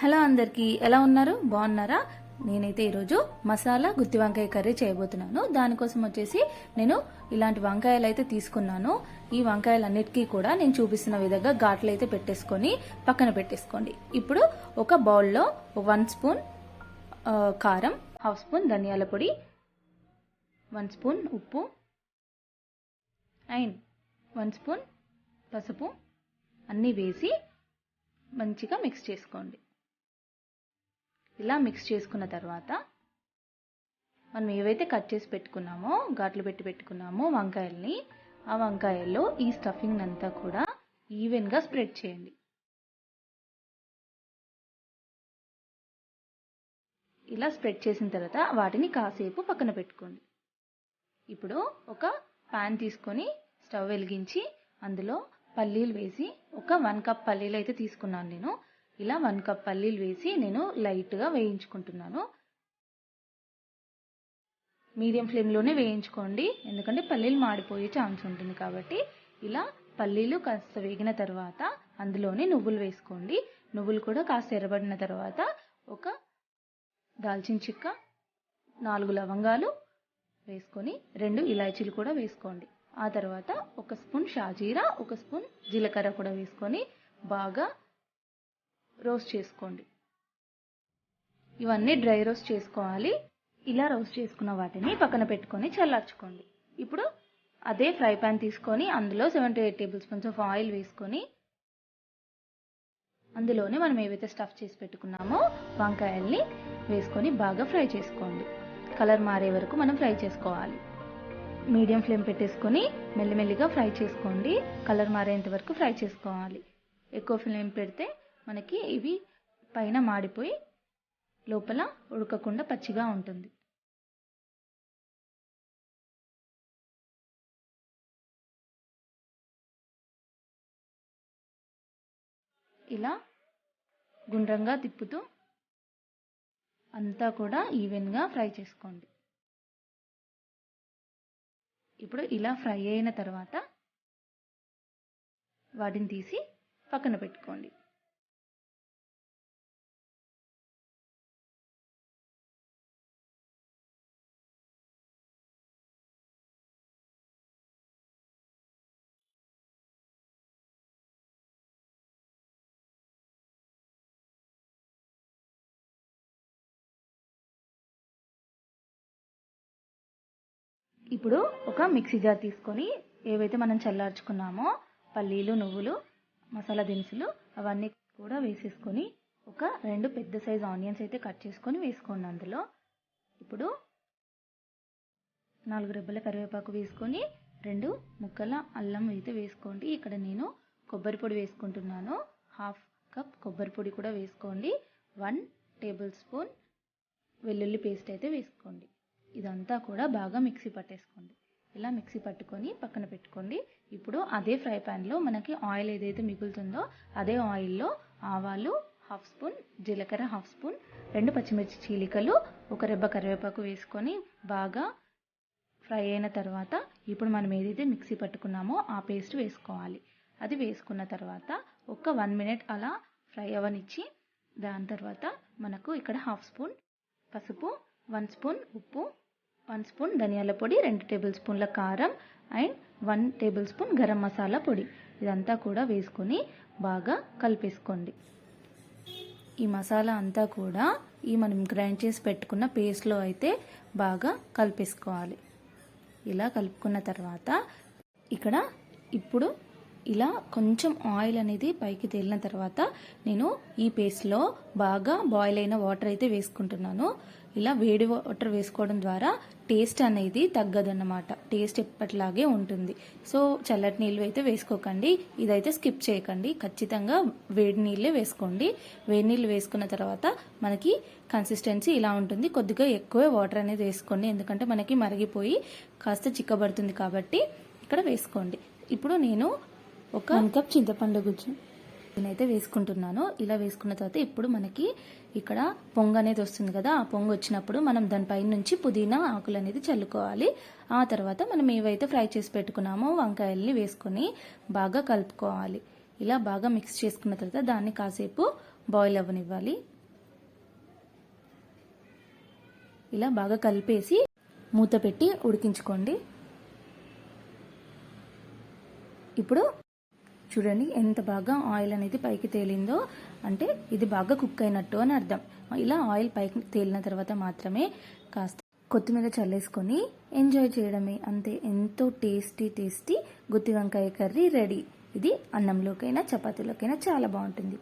Hello అందరికీ ఎలా ఉన్నారు? బాగున్నారా? నేనైతే ఈరోజు మసాలా గుత్తి వంకాయ కర్రీ చేయబోతున్నాను. దానికోసం వచ్చేసి నేను ఇలాంటి వంకాయలు అయితే తీసుకున్నాను. ఈ వంకాయలన్నిటికీ కూడా నేను చూపిస్తున్న విధంగా ఘాట్లు అయితే పెట్టేసుకొని పక్కన పెట్టేసుకోండి. ఇప్పుడు ఒక బౌల్లో వన్ స్పూన్ కారం హాఫ్ స్పూన్ ధనియాల పొడి వన్ స్పూన్ ఉప్పు అండ్ వన్ స్పూన్ పసుపు అన్నీ వేసి మంచిగా మిక్స్ చేసుకోండి. ఇలా మిక్స్ చేసుకున్న తర్వాత మనం ఏవైతే కట్ చేసి పెట్టుకున్నామో ఘాట్లు పెట్టి పెట్టుకున్నామో వంకాయల్ని ఆ వంకాయల్లో ఈ స్టఫింగ్ అంతా కూడా ఈవెన్గా స్ప్రెడ్ చేయండి. ఇలా స్ప్రెడ్ చేసిన తర్వాత వాటిని కాసేపు పక్కన పెట్టుకోండి. ఇప్పుడు ఒక ప్యాన్ తీసుకొని స్టవ్ వెలిగించి అందులో పల్లీలు వేసి ఒక వన్ కప్ పల్లీలు అయితే తీసుకున్నాను నేను. ఇలా వన్ కప్ పల్లీలు వేసి నేను లైట్గా వేయించుకుంటున్నాను. మీడియం ఫ్లేమ్లోనే వేయించుకోండి. ఎందుకంటే పల్లీలు మాడిపోయే ఛాన్స్ ఉంటుంది కాబట్టి ఇలా పల్లీలు కాస్త వేగిన తర్వాత అందులోనే నువ్వులు వేసుకోండి. నువ్వులు కూడా కాస్త ఎర్రబడిన తర్వాత ఒక దాల్చిన చిక్క నాలుగు లవంగాలు వేసుకొని రెండు ఇలాచీలు కూడా వేసుకోండి. ఆ తర్వాత ఒక స్పూన్ షాజీరా ఒక స్పూన్ జీలకర్ర కూడా వేసుకొని బాగా రోస్ట్ చేసుకోండి. ఇవన్నీ డ్రై రోస్ట్ చేసుకోవాలి. ఇలా రోస్ట్ చేసుకున్న వాటిని పక్కన పెట్టుకొని చల్లార్చుకోండి. ఇప్పుడు అదే ఫ్రై పాన్ తీసుకొని అందులో seven to eight table spoons of oil వేసుకొని అందులోనే మనం ఏవైతే స్టఫ్ చేసి పెట్టుకున్నామో వంకాయల్ని వేసుకొని బాగా ఫ్రై చేసుకోండి. కలర్ మారే వరకు మనం ఫ్రై చేసుకోవాలి. మీడియం ఫ్లేమ్ పెట్టేసుకొని మెల్లిమెల్లిగా ఫ్రై చేసుకోండి. కలర్ మారేంత వరకు ఫ్రై చేసుకోవాలి. ఎక్కువ ఫ్లేమ్ పెడితే మనకి ఇవి పైన మాడిపోయి లోపల ఉడకకుండా పచ్చిగా ఉంటుంది. ఇలా గుండ్రంగా తిప్పుతూ అంతా కూడా ఈవెన్గా ఫ్రై చేసుకోండి. ఇప్పుడు ఇలా ఫ్రై అయిన తర్వాత వాటిని తీసి పక్కన పెట్టుకోండి. ఇప్పుడు ఒక మిక్సీ జార్ తీసుకొని ఏవైతే మనం చల్లార్చుకున్నామో పల్లీలు నువ్వులు మసాలా దినుసులు అవన్నీ కూడా వేసేసుకొని ఒక రెండు పెద్ద సైజ్ ఆనియన్స్ అయితే కట్ చేసుకొని వేసుకోండి అందులో. ఇప్పుడు నాలుగు రెబ్బల కరివేపాకు వేసుకొని రెండు ముక్కల అల్లం అయితే వేసుకోండి. ఇక్కడ నేను కొబ్బరి పొడి వేసుకుంటున్నాను. హాఫ్ కప్ కొబ్బరి పొడి కూడా వేసుకోండి. వన్ టేబుల్ స్పూన్ వెల్లుల్లి పేస్ట్ అయితే వేసుకోండి. ఇదంతా కూడా బాగా మిక్సీ పట్టేసుకోండి. ఇలా మిక్సీ పట్టుకొని పక్కన పెట్టుకోండి. ఇప్పుడు అదే ఫ్రై ప్యాన్లో మనకి ఆయిల్ ఏదైతే మిగులుతుందో అదే ఆయిల్లో ఆవాలు హాఫ్ స్పూన్ జీలకర్ర హాఫ్ స్పూన్ రెండు పచ్చిమిర్చి చీలికలు ఒక రెబ్బ కరివేపాకు వేసుకొని బాగా ఫ్రై అయిన తర్వాత ఇప్పుడు మనం ఏదైతే మిక్సీ పట్టుకున్నామో ఆ పేస్ట్ వేసుకోవాలి. అది వేసుకున్న తర్వాత ఒక వన్ మినిట్ అలా ఫ్రై అవ్వనిచ్చి దాని తర్వాత మనకు ఇక్కడ హాఫ్ స్పూన్ పసుపు వన్ స్పూన్ ఉప్పు వన్ స్పూన్ ధనియాల పొడి రెండు టేబుల్ స్పూన్ల కారం and one table spoon garam masala పొడి. ఇదంతా కూడా వేసుకొని బాగా కలిపేసుకోండి. ఈ మసాలా అంతా కూడా ఈ మనం గ్రైండ్ చేసి పెట్టుకున్న పేస్ట్లో అయితే బాగా కలిపేసుకోవాలి. ఇలా కలుపుకున్న తర్వాత ఇక్కడ ఇప్పుడు ఇలా కొంచెం ఆయిల్ అనేది పైకి తేలిన తర్వాత నేను ఈ పేస్ట్లో బాగా బాయిల్ అయిన వాటర్ అయితే వేసుకుంటున్నాను. ఇలా వేడి వాటర్ వేసుకోవడం ద్వారా టేస్ట్ అనేది తగ్గదన్నమాట. టేస్ట్ ఎప్పటిలాగే ఉంటుంది. సో చల్లటి నీళ్ళు అయితే వేసుకోకండి. ఇదైతే స్కిప్ చేయకండి. ఖచ్చితంగా వేడి నీళ్ళే వేసుకోండి. వేడి నీళ్ళు వేసుకున్న తర్వాత మనకి కన్సిస్టెన్సీ ఇలా ఉంటుంది. కొద్దిగా ఎక్కువే వాటర్ అనేది వేసుకోండి. ఎందుకంటే మనకి మరిగిపోయి కాస్త చిక్కబడుతుంది కాబట్టి ఇక్కడ వేసుకోండి. ఇప్పుడు నేను ఒక వన్ కప్ చింతపండు గుజ్జు. నేనైతే వేసుకుంటున్నాను. ఇలా వేసుకున్న తర్వాత ఇప్పుడు మనకి ఇక్కడ పొంగు అనేది వస్తుంది కదా ఆ పొంగు వచ్చినప్పుడు మనం దానిపై నుంచి పుదీనా ఆకులు అనేది చల్లుకోవాలి. ఆ తర్వాత మనం ఏవైతే ఫ్రై చేసి పెట్టుకున్నామో వంకాయల్ని వేసుకొని బాగా కలుపుకోవాలి. ఇలా బాగా మిక్స్ చేసుకున్న తర్వాత దాన్ని కాసేపు బాయిల్ అవ్వనివ్వాలి. ఇలా బాగా కలిపేసి మూత పెట్టి ఉడికించుకోండి. ఇప్పుడు చూడండి ఎంత బాగా ఆయిల్ అనేది పైకి తేలిందో అంటే ఇది బాగా కుక్ అయినట్టు అని అర్థం. ఇలా ఆయిల్ పైకి తేలిన తర్వాత మాత్రమే కాస్త కొత్తిమీర చల్లేసుకొని ఎంజాయ్ చేయడమే. అంతే ఎంతో టేస్టీ టేస్టీ గుత్తి వంకాయ కర్రీ రెడీ ఇది అన్నంలోకైనా చపాతీలోకైనా చాలా బాగుంటుంది.